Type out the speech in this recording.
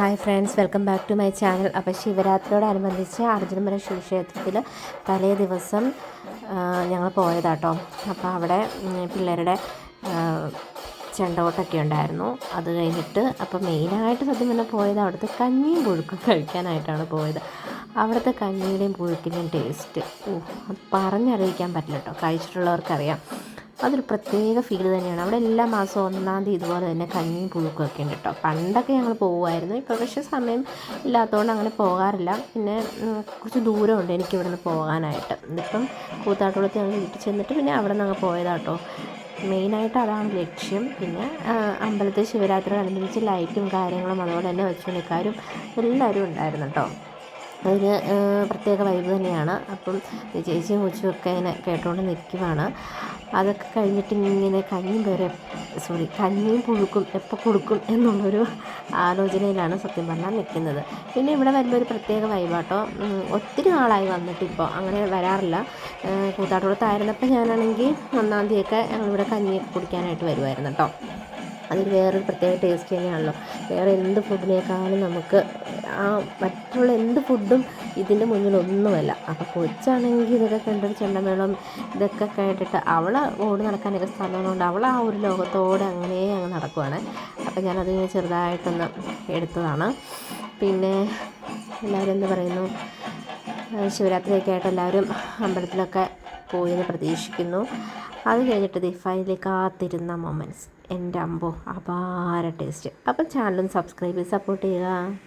Hi friends welcome back to my channel അപ്പോൾ ശിവരാത്രിയോടനുബന്ധിച്ച് അർജുനമല ശിവക്ഷേത്രത്തിൽ തലേ ദിവസം ഞങ്ങൾ പോയതാട്ടോ. അപ്പോൾ അവിടെ പിള്ളേരുടെ ചെണ്ടോട്ടൊക്കെ ഉണ്ടായിരുന്നു. അത് കഴിഞ്ഞിട്ട് അപ്പോൾ മെയിനായിട്ട് സത്യം പറഞ്ഞാൽ പോയത് അവിടുത്തെ കഞ്ഞിയും പുഴുക്കും കഴിക്കാനായിട്ടാണ് പോയത്. അവിടുത്തെ കഞ്ഞിയുടെയും പുഴുക്കിന്റെയും ടേസ്റ്റ് ഓ പറഞ്ഞറിയിക്കാൻ പറ്റില്ല കേട്ടോ കഴിച്ചിട്ടുള്ളവർക്കറിയാം. അതൊരു പ്രത്യേക ഫീൽ തന്നെയാണ്. അവിടെ എല്ലാ മാസവും ഒന്നാം തീയതി ഇതുപോലെ തന്നെ കഞ്ഞി പുഴുക്കും ഒക്കെ ഉണ്ട് കേട്ടോ. പണ്ടൊക്കെ ഞങ്ങൾ പോകുമായിരുന്നു ഇപ്പോൾ പക്ഷേ സമയം ഇല്ലാത്തതുകൊണ്ട് അങ്ങനെ പോകാറില്ല. പിന്നെ കുറച്ച് ദൂരമുണ്ട് എനിക്ക് ഇവിടുന്ന് പോകാനായിട്ട്. ഇതിപ്പം കൂത്താട്ടുകുളത്ത് ഞങ്ങൾ വീട്ടിൽ ചെന്നിട്ട് പിന്നെ അവിടെ നിന്ന് അങ്ങ് പോയതാട്ടോ മെയിനായിട്ട് അതാണ് ലക്ഷ്യം. പിന്നെ അമ്പലത്തിൽ ശിവരാത്രി അനുബന്ധിച്ച് ലൈറ്റും കാര്യങ്ങളും അതുപോലെ തന്നെ വെച്ചുണിക്കാരും എല്ലാവരും ഉണ്ടായിരുന്നു കേട്ടോ. അതൊരു പ്രത്യേക വൈബ് തന്നെയാണ്. അപ്പം ചേച്ചിയും കൊച്ചും ഒക്കെ ഇങ്ങനെ കേട്ടുകൊണ്ട് നിൽക്കുവാണ് അതൊക്കെ കഴിഞ്ഞിട്ട് ഇങ്ങനെ കഞ്ഞിയും പേരെ സോറി കഞ്ഞിയും പുഴുക്കും എപ്പോൾ കൊടുക്കും എന്നുള്ളൊരു ആലോചനയിലാണ് സത്യം പറഞ്ഞാൽ നിൽക്കുന്നത്. പിന്നെ ഇവിടെ വരുമ്പോൾ ഒരു പ്രത്യേക വൈബാട്ടോ ഒത്തിരി നാളായി വന്നിട്ട് വന്നിട്ടിപ്പോൾ അങ്ങനെ വരാറില്ല. കൂത്താട്ടോടത്തായിരുന്നപ്പോൾ ഞാനാണെങ്കിൽ ഒന്നാം തീയതിയൊക്കെ ഞങ്ങളിവിടെ കഞ്ഞിയൊക്കെ കുടിക്കാനായിട്ട് വരുമായിരുന്നു കേട്ടോ. അതൊരു വേറൊരു പ്രത്യേക ടേസ്റ്റ് തന്നെയാണല്ലോ. വേറെ എന്ത് ഫുഡിനേക്കാളും നമുക്ക് ആ മറ്റുള്ള എന്ത് ഫുഡും ഇതിന്റെ മുന്നിൽ ഒന്നുമല്ല അപ്പോൾ കൊച്ചാണെങ്കിൽ ഇതൊക്കെ കണ്ടൊരു ചെണ്ടമേളം ഇതൊക്കെ കേട്ടിട്ട് അവൾ ഓടി നടക്കാനൊക്കെ സ്ഥലമുള്ളതുകൊണ്ട് അവൾ ആ ഒരു ലോകത്തോടെ അങ്ങനെ അങ്ങ് നടക്കുവാണ്. അപ്പോൾ ഞാനത് ചെറുതായിട്ടൊന്ന് എടുത്തതാണ്. പിന്നെ എല്ലാവരും എന്ത് പറയുന്നു? ശിവരാത്രിയൊക്കെ ആയിട്ട് എല്ലാവരും അമ്പലത്തിലൊക്കെ പോയി എന്ന് പ്രതീക്ഷിക്കുന്നു. അത് കഴിഞ്ഞിട്ട് ദി ഫൈനലി കാത്തിരുന്ന മൊമെന്റ്സ് എന്റെ അമ്പോ അപാര ടേസ്റ്റ് അപ്പം ചാനലും സബ്സ്ക്രൈബ് ചെയ്ത് സപ്പോർട്ട് ചെയ്യുക.